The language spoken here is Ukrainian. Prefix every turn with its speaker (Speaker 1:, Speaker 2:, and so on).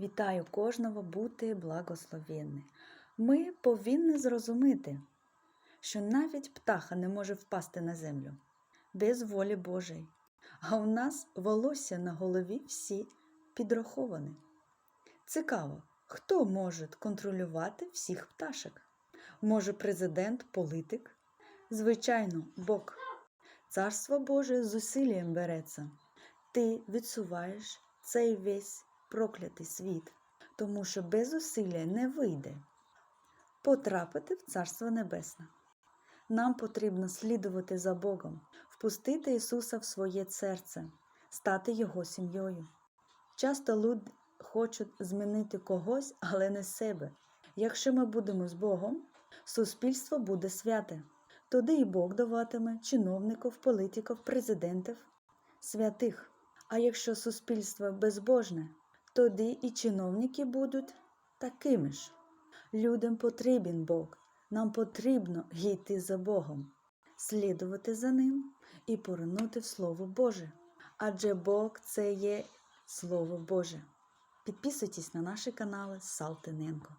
Speaker 1: Вітаю кожного бути благословенним. Ми повинні зрозуміти, що навіть птаха не може впасти на землю без волі Божої. А у нас волосся на голові всі підраховані. Цікаво, хто може контролювати всіх пташок? Може, президент, політик? Звичайно, Бог. Царство Боже зусиллям береться. Ти відсуваєш цей весь проклятий світ, тому що без зусилля не вийде потрапити в Царство Небесне. Нам потрібно слідувати за Богом, впустити Ісуса в своє серце, стати Його сім'єю. Часто люди хочуть змінити когось, але не себе. Якщо ми будемо з Богом, суспільство буде святе. Тоді і Бог даватиме чиновників, політиків, президентів, святих. А якщо суспільство безбожне, тоді і чиновники будуть такими ж. Людям потрібен Бог. Нам потрібно йти за Богом, слідувати за Ним і поринути в Слово Боже. Адже Бог це є Слово Боже. Підписуйтесь на наші канали Салтиненко.